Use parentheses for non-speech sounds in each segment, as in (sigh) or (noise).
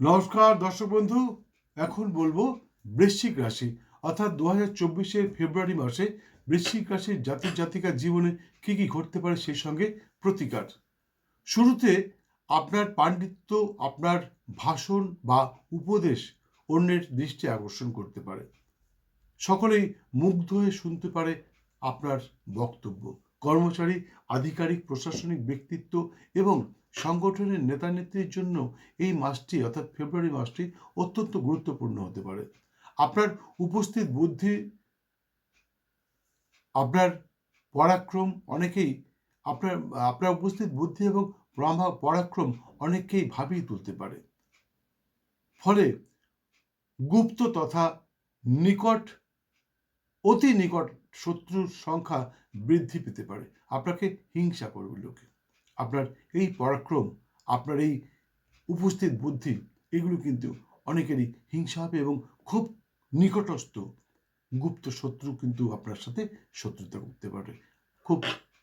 নমস্কার, দর্শক বন্ধু। এখন বলব বৃশ্চিক রাশি। অর্থাৎ দু হাজার চব্বিশের ফেব্রুয়ারি মাসে বৃশ্চিক রাশির জাতির জাতিকার জীবনে কি কি ঘটতে পারে সেই সঙ্গে প্রতিকার। শুরুতে আপনার পাণ্ডিত্য, আপনার ভাষণ বা উপদেশ অন্যের দৃষ্টি আকর্ষণ করতে পারে। সকলেই মুগ্ধ হয়ে শুনতে পারে আপনার বক্তব্য। কর্মচারী, আধিকারিক, প্রশাসনিক ব্যক্তিত্ব এবং সংগঠনের নেতা নেত্রীর জন্য এই মাসটি অর্থাৎ ফেব্রুয়ারি মাসটি অত্যন্ত গুরুত্বপূর্ণ হতে পারে। আপনার উপস্থিত বুদ্ধি, আপনার পরাক্রম অনেকেই, আপনার আপনার উপস্থিত বুদ্ধি এবং পরাক্রম অনেককেই ভাবিয়ে তুলতে পারে। ফলে গুপ্ত তথা নিকট, অতি নিকট শত্রুর সংখ্যা বৃদ্ধি পেতে পারে। আপনাকে হিংসা করবে লোকে। আপনার এই পরাক্রম, আপনার এই উপস্থিত বুদ্ধি, এগুলো কিন্তু অনেকেরই হিংসা হবে এবং খুব নিকটস্থ গুপ্ত শত্রু কিন্তু আপনার সাথে শত্রুতা করতে পারে। খুব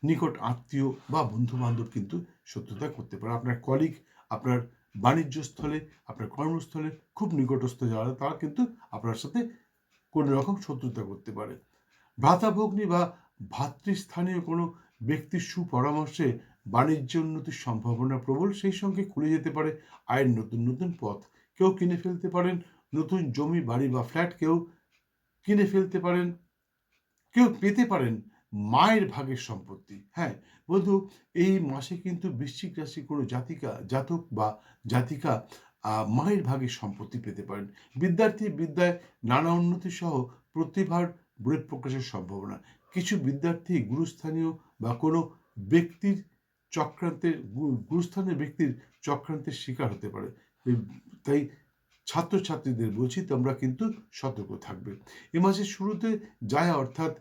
নিকট আত্মীয় বা বন্ধু বান্ধব কিন্তু শত্রুতা করতে পারে। আপনার কলিগ আপনার বাণিজ্য স্থলে আপনার কর্মস্থলে খুব নিকটস্থ যারা, তারা কিন্তু আপনার সাথে কোনো রকম শত্রুতা করতে পারে। ভ্রাতাভগ্নি বা ভাতৃস্থানীয় কোনো ব্যক্তির সুপরামর্শে বাণিজ্য উন্নতির সম্ভাবনা প্রবল, সেই সঙ্গে খুলে যেতে পারে আয়ের নতুন নতুন পথ। কেউ কিনে ফেলতে পারেন নতুন জমি, বাড়ি বা ফ্ল্যাট, কেউ কিনে ফেলতে পারেন, কেউ পেতে পারেন মায়ের ভাগের সম্পত্তি। হ্যাঁ বন্ধু, এই মাসে কিন্তু বৃশ্চিক রাশি কোনো জাতিকা, জাতক বা জাতিকা মায়ের ভাগের সম্পত্তি পেতে পারেন। বিদ্যার্থী বিদ্যায় নানা উন্নতি সহ প্রতিভার বৃহৎ প্রকাশের সম্ভাবনা। কিছু বিদ্যার্থী গুরুস্থানীয় বা কোনো ব্যক্তির চক্রান্তের গুরুস্থানীয় ব্যক্তির চক্রান্তের শিকার হতে পারে। তাই ছাত্রছাত্রীদের বলছি, তোমরা কিন্তু সতর্ক থাকবে। এ মাসের শুরুতে যায়, অর্থাৎ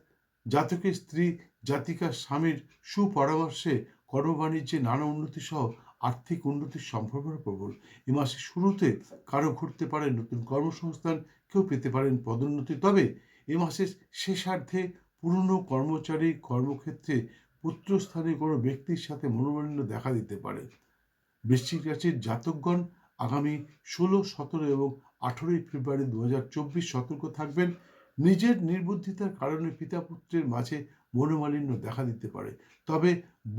জাতকের স্ত্রী, জাতিকার স্বামীর সুপরামর্শে কর্মবাণিজ্যে নানা উন্নতি সহ আর্থিক উন্নতির সম্ভাবনা প্রবল। এ মাসের শুরুতে কারও ঘুরতে পারে নতুন কর্মসংস্থান, কেউ পেতে পারেন পদোন্নতি। তবে এ মাসের শেষার্ধে পুরনো কর্মচারী কর্মক্ষেত্রে পুত্রস্থানে কোনো ব্যক্তির সাথে মনোমালিন্য দেখা দিতে পারে। বৃশ্চিক রাশির জাতকগণ আগামী ষোলো, সতেরো এবং আঠেরোই ফেব্রুয়ারি দু হাজার চব্বিশ সতর্ক থাকবেন। নিজের নির্বুদ্ধিতার কারণে পিতা পুত্রের মাঝে মনোমালিন্য দেখা দিতে পারে। তবে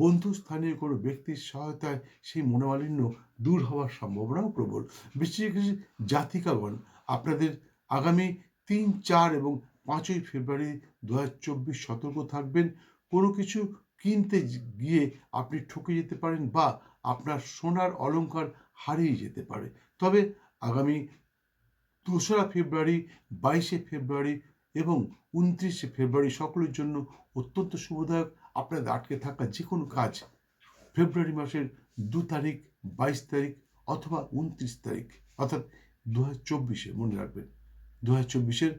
বন্ধু স্থানীয় কোনো ব্যক্তির সহায়তায় সেই মনোমালিন্য দূর হওয়ার সম্ভাবনাও প্রবল। বৃশ্চিক জাতিকাগণ, আপনাদের আগামী তিন, চার এবং পাঁচই ফেব্রুয়ারি দু চব্বিশ সতর্ক থাকবেন। কোনো কিছু কিনতে গিয়ে আপনি ঠকে যেতে পারেন বা আপনার সোনার অলংকার হারিয়ে যেতে পারে। তবে আগামী দোসরা ফেব্রুয়ারি, বাইশে ফেব্রুয়ারি এবং উনত্রিশে ফেব্রুয়ারি সকলের জন্য অত্যন্ত শুভদায়ক। আপনাদের আটকে থাকা যে কোনো কাজ ফেব্রুয়ারি মাসের দু তারিখ, বাইশ তারিখ অথবা উনত্রিশ তারিখ অর্থাৎ দু হাজার চব্বিশে মনে রাখবেন। দু হাজার চব্বিশের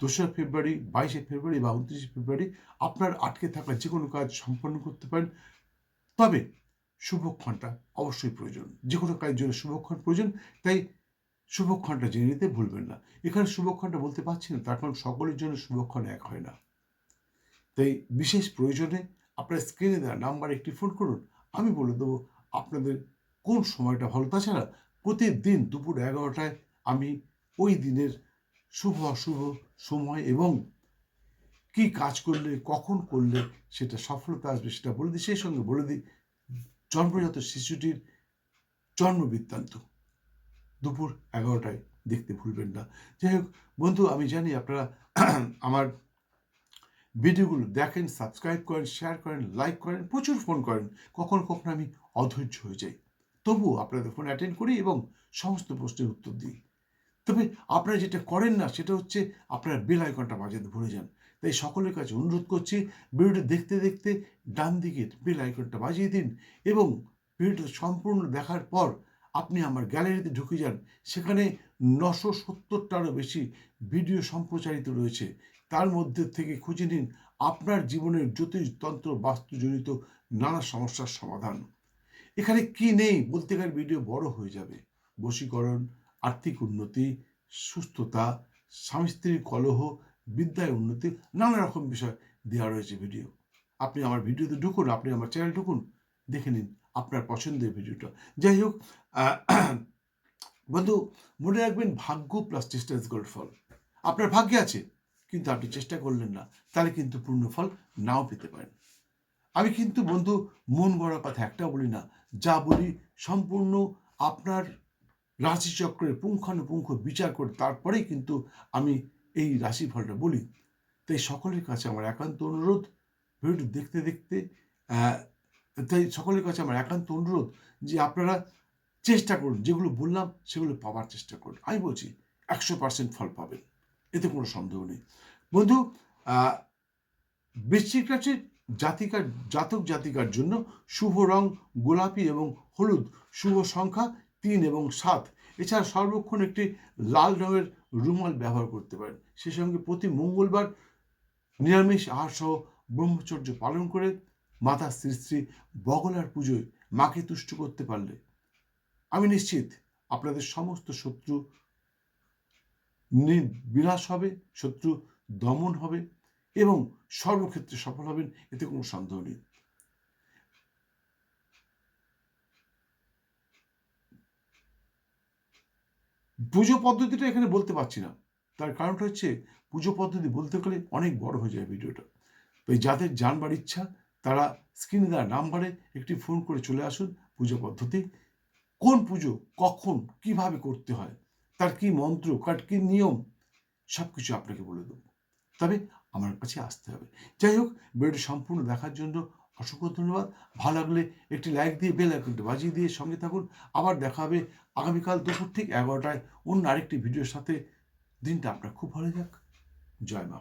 দোসরা ফেব্রুয়ারি, বাইশে ফেব্রুয়ারি বা উনত্রিশে ফেব্রুয়ারি আপনার আটকে থাকা যে কোনো কাজ সম্পন্ন করতে পারেন। তবে শুভক্ষণটা অবশ্যই প্রয়োজন। যে কোনো কাজের জন্য শুভক্ষণ প্রয়োজন। তাই শুভক্ষণটা জেনে নিতে ভুলবেন না। এখানে শুভক্ষণটা বলতে পারছি না, তার কারণ সকলের জন্য শুভক্ষণ এক হয় না। তাই বিশেষ প্রয়োজনে আপনার স্ক্রিনে দেওয়া নাম্বার একটি ফোন করুন। আমি বলে দেবো, আপনাদের কোন সময়টা ভালো? তাছাড়া প্রতিদিন দুপুর এগারোটায় আমি ওই দিনের শুভ অশুভ সময় এবং কি কাজ করলে, কখন করলে সেটা সফলতা আসবে সেটা বলে দিই। সেই সঙ্গে বলে দিই, জন্মজাত শিশুটির জন্ম বৃত্তান্ত। দুপুর এগারোটায় দেখতে ভুলবেন না। যাই হোক, বন্ধু, আমি জানি আপনারা (clears throat) আমার ভিডিওগুলো দেখেন সাবস্ক্রাইব করেন শেয়ার করেন লাইক করেন, প্রচুর ফোন করেন। কখনো কখনো আমি অধৈর্য হয়ে যাই। তবুও আপনাদের ফোন অ্যাটেন্ড করি এবং সমস্ত প্রশ্নের উত্তর দিই। তবে আপনারা যেটা করেন না, সেটা হচ্ছে আপনারা বেল আইকনটা বাজাতে ভুলে যান। তাই সকলের কাছে অনুরোধ করছি, ভিডিওটি দেখতে দেখতে ডান দিকের বেল আইকনটা বাজিয়ে দিন এবং ভিডিওটা সম্পূর্ণ দেখার পর আপনি আমার গ্যালারিতে ঢুকে যান। সেখানে নশো সত্তরটারও বেশি ভিডিও সম্প্রচারিত রয়েছে। তার মধ্যে থেকে খুঁজে নিন আপনার জীবনের জ্যোতিষতন্ত্র বাস্তুজনিত নানা সমস্যার সমাধান। এখানে কি নেই বলতে গেলে ভিডিও বড় হয়ে যাবে। বশীকরণ আর্থিক উন্নতি, সুস্থতা, স্বামী স্ত্রীর কলহ, বিদ্যায় উন্নতি, নানা রকম বিষয় দেওয়া রয়েছে ভিডিও আপনি আমার ভিডিওতে ঢুকুন, আপনি আমার চ্যানেল ঢুকুন, দেখে নিন আপনার পছন্দের ভিডিওটা যাই হোক (clears throat) বন্ধু, মনে রাখবেন ভাগ্য প্লাস চেষ্টা ইজ গোল্ড ফল। আপনার ভাগ্যে আছে, কিন্তু আপনি চেষ্টা করলেন না, তাহলে কিন্তু পূর্ণ ফল নাও পেতে পারেন। আমি কিন্তু বন্ধু, মন গড়া কথা একটা বলি না, যা বলি সম্পূর্ণ আপনার রাশিচক্রের পুঙ্খানুপুঙ্খ বিচার করে তারপরেই কিন্তু আমি এই রাশিফলটা বলি। তাই সকলের কাছে আমার একান্ত অনুরোধ। ভিডিওটি দেখতে দেখতে তাই সকলের কাছে আমার একান্ত অনুরোধ যে আপনারা চেষ্টা করুন, যেগুলো বললাম সেগুলো পাওয়ার চেষ্টা করুন। আমি বলছি একশো পার্সেন্ট ফল পাবেন, এতে কোনো সন্দেহ নেই। বন্ধু বৃশ্চিক রাশির জাতিকার, জাতক জাতিকার জন্য শুভ রং গোলাপি এবং হলুদ শুভ সংখ্যা তিন এবং সাত। এছাড়া সর্বক্ষণ একটি লাল রঙের রুমাল ব্যবহার করতে পারেন। সে সঙ্গে প্রতি মঙ্গলবার নিরামিষ আহার সহ ব্রহ্মচর্য পালন করে মাতা শ্রী শ্রী বগলার পুজোয় মাকে তুষ্ট করতে পারলে। আমি নিশ্চিত আপনাদের সমস্ত শত্রু বিনাশ হবে, শত্রু দমন হবে এবং সর্বক্ষেত্রে সফল হবেন, এতে কোনো সন্দেহ নেই। পুজো পদ্ধতিটা এখানে বলতে পারছি না। তার কারণটা হচ্ছে পুজো পদ্ধতি বলতে গেলে অনেক বড় হয়ে যায় ভিডিওটা। তো যাদের জানবার ইচ্ছা, তারা স্ক্রিনে দেওয়া নাম্বারে একটি ফোন করে চলে আসুন পুজো পদ্ধতি। কোন পুজো, কখন, কীভাবে করতে হয়, তার কি মন্ত্র, কার কী নিয়ম সব কিছু আপনাকে বলে দেবো। তবে আমার কাছে আসতে হবে। যাই হোক, ভিডিওটি সম্পূর্ণ দেখার জন্য অসংখ্য ধন্যবাদ। ভালো লাগলে একটি লাইক দিয়ে বেল আইকনটি বাজিয়ে দিয়ে সঙ্গে থাকুন। আবার দেখা হবে আগামীকাল দুপুর ঠিক এগারোটায় অন্য আরেকটি ভিডিওর সাথে। দিনটা আপনার খুব ভালো যাক। জয় মা।